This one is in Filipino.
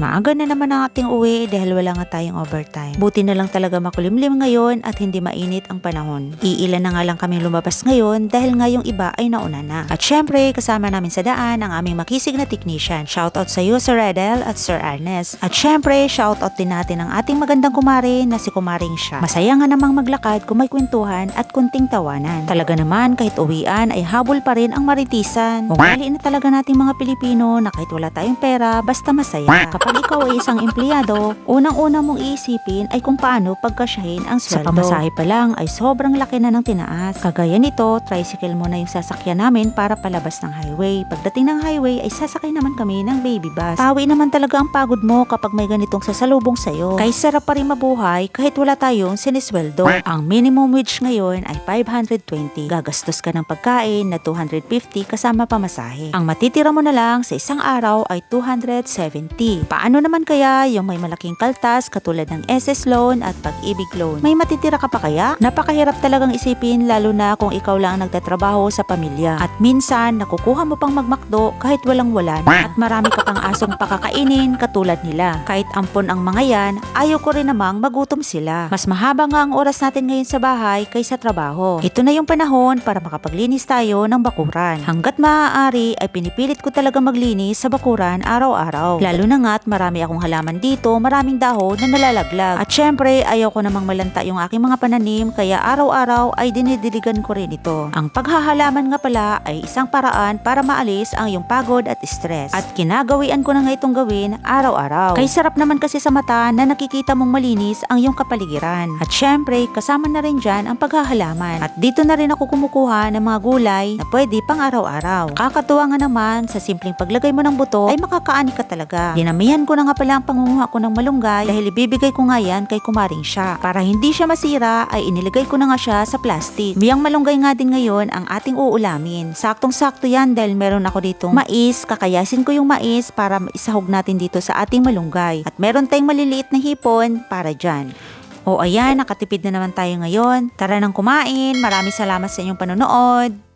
Maaga na naman ang ating uwi dahil wala nga tayong overtime. Buti na lang talaga makulimlim ngayon at hindi mainit ang panahon. Iilan na nga lang kami lumabas ngayon dahil nga iba ay nauna na. At syempre, kasama namin sa daan ang aming makisig na technician. Shoutout sa iyo Sir Redel at Sir Ernest. At syempre, shoutout din natin ang ating magandang kumare na si Kumaring siya. Masaya nga namang maglakad kung may kwentuhan at kunting tawanan. Talaga naman kahit uwian ay habol pa rin ang maritisan. Ugali na talaga nating mga Pilipino na kahit wala tayong pera, basta masaya. Kapag ikaw ay isang empleyado, unang-una mong iisipin ay kung paano pagkasyahin ang sweldo. Sa pamasahe pa lang ay sobrang laki na ng tinaas. Kagaya nito, tricycle muna yung sasakyan namin para palabas ng highway. Pagdating ng highway ay sasakay naman kami ng baby bus. Pawi naman talaga ang pagod mo kapag may ganitong sasalubong sa'yo. Kaya sarap pa rin mabuhay kahit wala tayong sinisweldo. Ang minimum wage ngayon ay 520. Gagastos ka ng pagkain na 250 kasama pamasahe. Ang matitira mo na lang sa isang araw ay 270. Paano naman kaya yung may malaking kaltas katulad ng SS loan at pag-ibig loan? May matitira ka pa kaya? Napakahirap talagang isipin lalo na kung ikaw lang ang nagtatrabaho sa pamilya. At minsan, nakukuha mo pang magmakdo kahit walang wala. At marami ka pang asong pakakainin katulad nila. Kahit ampon ang mga yan, ayaw ko rin namang magutom sila. Mas mahaba nga ang oras natin ngayon sa bahay kaysa trabaho. Ito na yung panahon para makapaglinis tayo ng bakuran. Hanggat maaari ay pinipilit ko talaga maglinis sa bakuran araw-araw. Lalo na nga't marami akong halaman dito, maraming dahon na nalalaglag. At syempre, ayaw ko namang malanta yung aking mga pananim kaya araw-araw ay dinidiligan ko rin ito. Ang paghahalaman nga pala ay isang paraan para maalis ang iyong pagod at stress. At kinagawian ko na nga itong gawin araw-araw. Kay sarap naman kasi sa mata na nakikita mong malinis ang iyong kapaligiran. At syempre, kasama na rin dyan ang paghahalaman. At dito na rin ako kumukuha ng mga gulay na pwede pang araw-araw. Kakatuwa nga naman, sa simpleng paglagay mo ng buto ay makakaani ka talaga. Dinamihan ko na nga pala ang pangunguha ko ng malunggay dahil ibibigay ko nga yan kay kumaring siya. Para hindi siya masira ay inilagay ko na nga siya sa plastic. Biyang malunggay nga din ngayon ang ating uulamin. Saktong-sakto yan dahil meron ako ditong mais. Kakayasin ko yung mais para isahog natin dito sa ating malunggay. At meron tayong maliliit na hipon para dyan. O ayan, nakatipid na naman tayo ngayon. Tara nang kumain. Maraming salamat sa inyong panonood.